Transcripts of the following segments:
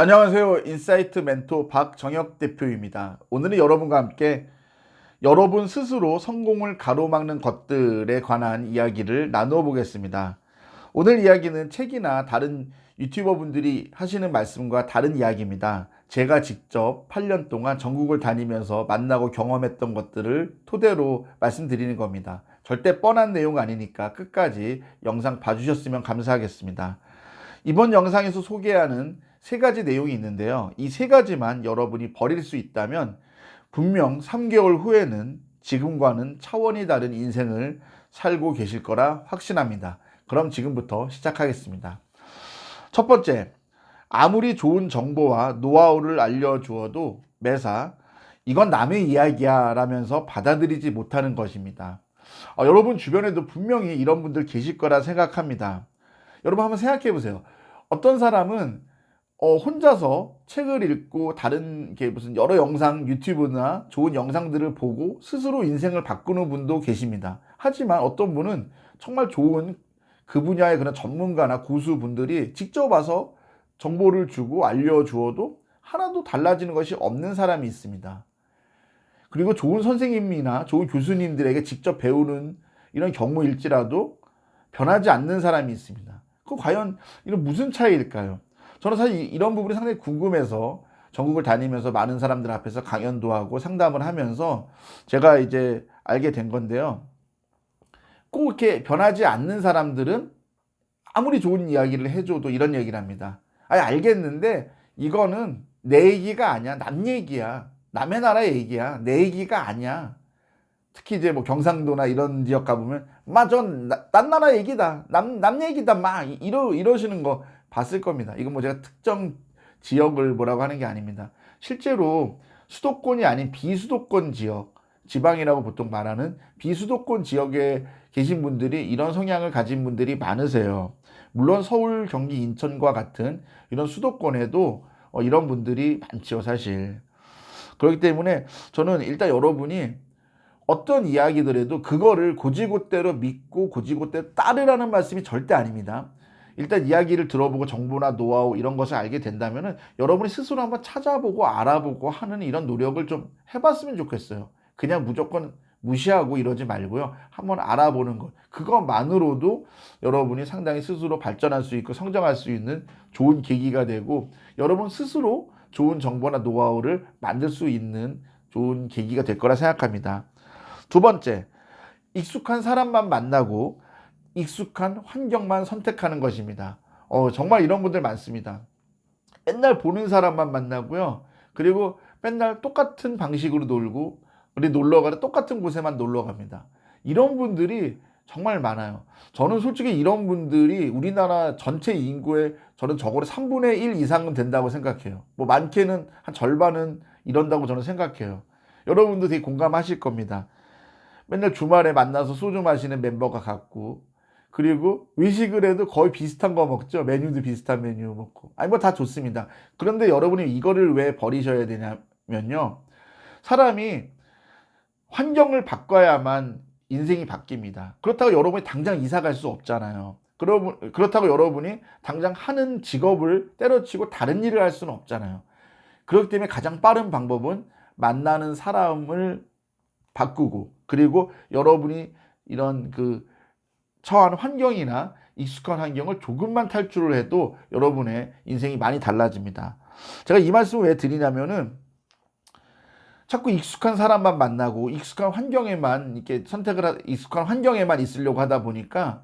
안녕하세요. 인사이트 멘토 박정혁 대표입니다. 오늘은 여러분과 함께 여러분 스스로 성공을 가로막는 것들에 관한 이야기를 나누어 보겠습니다. 오늘 이야기는 책이나 다른 유튜버 분들이 하시는 말씀과 다른 이야기입니다. 제가 직접 8년 동안 전국을 다니면서 만나고 경험했던 것들을 토대로 말씀드리는 겁니다. 절대 뻔한 내용 아니니까 끝까지 영상 봐주셨으면 감사하겠습니다. 이번 영상에서 소개하는 세 가지 내용이 있는데요. 이 세 가지만 여러분이 버릴 수 있다면 분명 3개월 후에는 지금과는 차원이 다른 인생을 살고 계실 거라 확신합니다. 그럼 지금부터 시작하겠습니다. 첫 번째, 아무리 좋은 정보와 노하우를 알려주어도 매사 이건 남의 이야기야 라면서 받아들이지 못하는 것입니다. 어, 여러분 주변에도 분명히 이런 분들 계실 거라 생각합니다. 여러분 한번 생각해 보세요. 어떤 사람은 어, 혼자서 책을 읽고 다른 게 무슨 여러 영상 유튜브나 좋은 영상들을 보고 스스로 인생을 바꾸는 분도 계십니다. 하지만 어떤 분은 정말 좋은 그 분야의 그런 전문가나 고수분들이 직접 와서 정보를 주고 알려주어도 하나도 달라지는 것이 없는 사람이 있습니다. 그리고 좋은 선생님이나 좋은 교수님들에게 직접 배우는 이런 경우일지라도 변하지 않는 사람이 있습니다. 그 과연 이런 무슨 차이일까요? 저는 사실 이런 부분이 상당히 궁금해서 전국을 다니면서 많은 사람들 앞에서 강연도 하고 상담을 하면서 제가 이제 알게 된 건데요. 꼭 이렇게 변하지 않는 사람들은 아무리 좋은 이야기를 해줘도 이런 얘기를 합니다. 아니, 알겠는데 이거는 내 얘기가 아니야. 남 얘기야. 남의 나라 얘기야. 내 얘기가 아니야. 특히 이제 뭐 경상도나 이런 지역 가보면, 마, 전, 딴 나라 얘기다. 남, 남 얘기다. 막, 이러, 이러시는 거 봤을 겁니다. 이건 뭐 제가 특정 지역을 뭐라고 하는 게 아닙니다. 실제로 수도권이 아닌 비수도권 지역, 지방이라고 보통 말하는 비수도권 지역에 계신 분들이 이런 성향을 가진 분들이 많으세요. 물론 서울, 경기, 인천과 같은 이런 수도권에도 어, 이런 분들이 많죠, 사실. 그렇기 때문에 저는 일단 여러분이 어떤 이야기들에도 그거를 고지고대로 믿고 고지고대로 따르라는 말씀이 절대 아닙니다. 일단 이야기를 들어보고 정보나 노하우 이런 것을 알게 된다면은 여러분이 스스로 한번 찾아보고 알아보고 하는 이런 노력을 좀 해봤으면 좋겠어요. 그냥 무조건 무시하고 이러지 말고요. 한번 알아보는 것. 그것만으로도 여러분이 상당히 스스로 발전할 수 있고 성장할 수 있는 좋은 계기가 되고 여러분 스스로 좋은 정보나 노하우를 만들 수 있는 좋은 계기가 될 거라 생각합니다. 두 번째, 익숙한 사람만 만나고 익숙한 환경만 선택하는 것입니다. 어, 정말 이런 분들 많습니다. 맨날 보는 사람만 만나고요. 그리고 맨날 똑같은 방식으로 놀고 우리 놀러 가는 똑같은 곳에만 놀러 갑니다. 이런 분들이 정말 많아요. 저는 솔직히 이런 분들이 우리나라 전체 인구의 저는 적어도 3분의 1 이상은 된다고 생각해요. 뭐 많게는 한 절반은 이런다고 저는 생각해요. 여러분도 되게 공감하실 겁니다. 맨날 주말에 만나서 소주 마시는 멤버가 같고 그리고 외식을 해도 거의 비슷한 거 먹죠. 메뉴도 비슷한 메뉴 먹고. 아니 뭐 다 좋습니다. 그런데 여러분이 이거를 왜 버리셔야 되냐면요. 사람이 환경을 바꿔야만 인생이 바뀝니다. 그렇다고 여러분이 당장 이사 갈 수 없잖아요. 그렇다고 여러분이 당장 하는 직업을 때려치고 다른 일을 할 수는 없잖아요. 그렇기 때문에 가장 빠른 방법은 만나는 사람을 바꾸고 그리고 여러분이 이런 그 처한 환경이나 익숙한 환경을 조금만 탈출을 해도 여러분의 인생이 많이 달라집니다. 제가 이 말씀을 왜 드리냐면은 자꾸 익숙한 사람만 만나고 익숙한 환경에만 이렇게 선택을 하, 익숙한 환경에만 있으려고 하다 보니까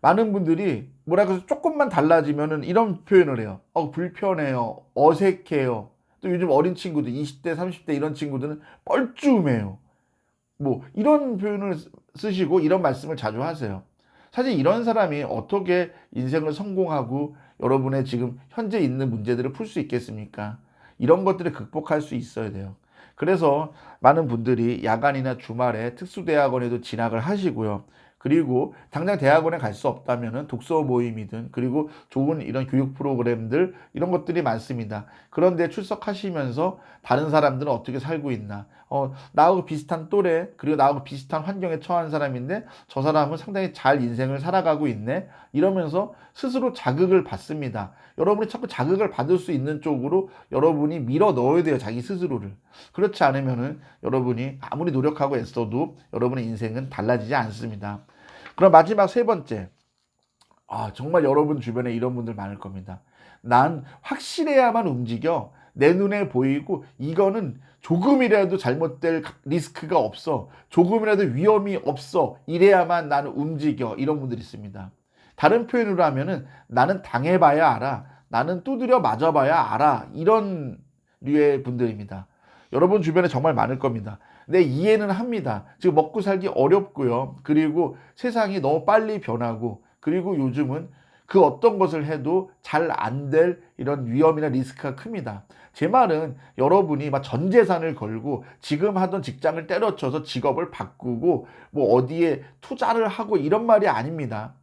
많은 분들이 뭐라고 해서 조금만 달라지면은 이런 표현을 해요. 어, 불편해요. 어색해요. 또 요즘 어린 친구들, 20대, 30대 이런 친구들은 뻘쭘해요. 뭐 이런 표현을 쓰시고 이런 말씀을 자주 하세요. 사실 이런 사람이 어떻게 인생을 성공하고 여러분의 지금 현재 있는 문제들을 풀 수 있겠습니까? 이런 것들을 극복할 수 있어야 돼요. 그래서 많은 분들이 야간이나 주말에 특수대학원에도 진학을 하시고요. 그리고 당장 대학원에 갈 수 없다면은 독서 모임이든 그리고 좋은 이런 교육 프로그램들 이런 것들이 많습니다. 그런데 출석하시면서 다른 사람들은 어떻게 살고 있나? 어, 나하고 비슷한 또래 그리고 나하고 비슷한 환경에 처한 사람인데 저 사람은 상당히 잘 인생을 살아가고 있네. 이러면서 스스로 자극을 받습니다. 여러분이 자꾸 자극을 받을 수 있는 쪽으로 여러분이 밀어 넣어야 돼요. 자기 스스로를. 그렇지 않으면은 여러분이 아무리 노력하고 애써도 여러분의 인생은 달라지지 않습니다. 그럼 마지막 세 번째. 아, 정말 여러분 주변에 이런 분들 많을 겁니다. 난 확실해야만 움직여. 내 눈에 보이고 이거는 조금이라도 잘못될 리스크가 없어. 조금이라도 위험이 없어. 이래야만 나는 움직여. 이런 분들이 있습니다. 다른 표현으로 하면은 나는 당해봐야 알아. 나는 두드려 맞아봐야 알아. 이런 류의 분들입니다. 여러분 주변에 정말 많을 겁니다. 내 이해는 합니다. 지금 먹고 살기 어렵고요. 그리고 세상이 너무 빨리 변하고 그리고 요즘은 그 어떤 것을 해도 잘 안 될 이런 위험이나 리스크가 큽니다. 제 말은 여러분이 막 전 재산을 걸고 지금 하던 직장을 때려쳐서 직업을 바꾸고 뭐 어디에 투자를 하고 이런 말이 아닙니다.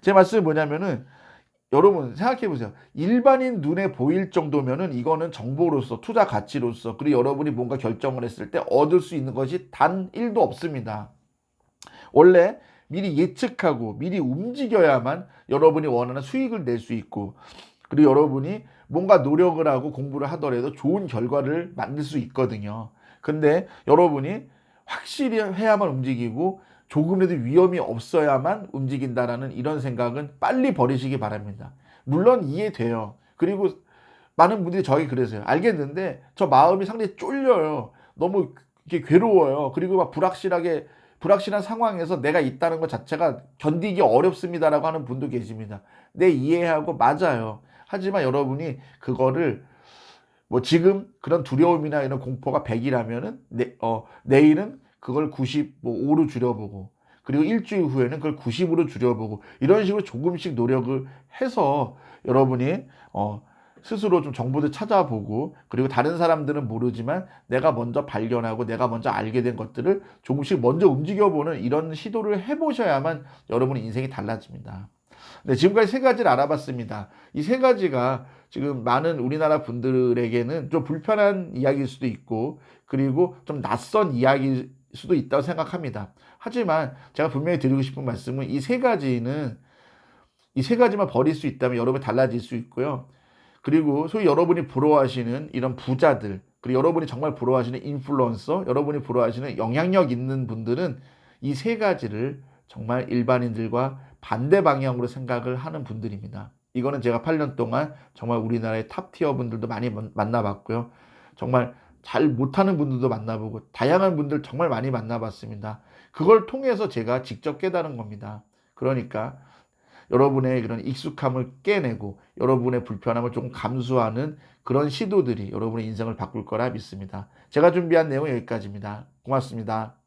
제 말씀이 뭐냐면은 여러분 생각해 보세요. 일반인 눈에 보일 정도면은 이거는 정보로서 투자 가치로서 그리고 여러분이 뭔가 결정을 했을 때 얻을 수 있는 것이 단 1도 없습니다. 원래 미리 예측하고 미리 움직여야만 여러분이 원하는 수익을 낼 수 있고 그리고 여러분이 뭔가 노력을 하고 공부를 하더라도 좋은 결과를 만들 수 있거든요. 근데 여러분이 확실히 해야만 움직이고 조금이라도 위험이 없어야만 움직인다라는 이런 생각은 빨리 버리시기 바랍니다. 물론 이해돼요. 그리고 많은 분들이 저에게 그러세요. 알겠는데 저 마음이 상당히 쫄려요. 너무 이렇게 괴로워요. 그리고 막 불확실하게 불확실한 상황에서 내가 있다는 것 자체가 견디기 어렵습니다라고 하는 분도 계십니다. 네, 이해하고 맞아요. 하지만 여러분이 그거를 뭐 지금 그런 두려움이나 이런 공포가 100이라면은 내, 어, 내일은 그걸 95로 줄여보고 그리고 일주일 후에는 그걸 90으로 줄여보고 이런 식으로 조금씩 노력을 해서 여러분이 어, 스스로 좀 정보를 찾아보고 그리고 다른 사람들은 모르지만 내가 먼저 발견하고 내가 먼저 알게 된 것들을 조금씩 먼저 움직여보는 이런 시도를 해보셔야만 여러분의 인생이 달라집니다. 네, 지금까지 세 가지를 알아봤습니다. 이 세 가지가 지금 많은 우리나라 분들에게는 좀 불편한 이야기일 수도 있고 그리고 좀 낯선 이야기일 수도 있다고 생각합니다. 하지만 제가 분명히 드리고 싶은 말씀은 이 세 가지는 이 세 가지만 버릴 수 있다면 여러분이 달라질 수 있고요. 그리고 소위 여러분이 부러워하시는 이런 부자들, 그리고 여러분이 정말 부러워하시는 인플루언서, 여러분이 부러워하시는 영향력 있는 분들은 이 세 가지를 정말 일반인들과 반대 방향으로 생각을 하는 분들입니다. 이거는 제가 8년 동안 정말 우리나라의 탑티어 분들도 많이 만나봤고요. 정말 잘 못하는 분들도 만나보고 다양한 분들 정말 많이 만나봤습니다. 그걸 통해서 제가 직접 깨달은 겁니다. 그러니까 여러분의 그런 익숙함을 깨내고 여러분의 불편함을 조금 감수하는 그런 시도들이 여러분의 인생을 바꿀 거라 믿습니다. 제가 준비한 내용은 여기까지입니다. 고맙습니다.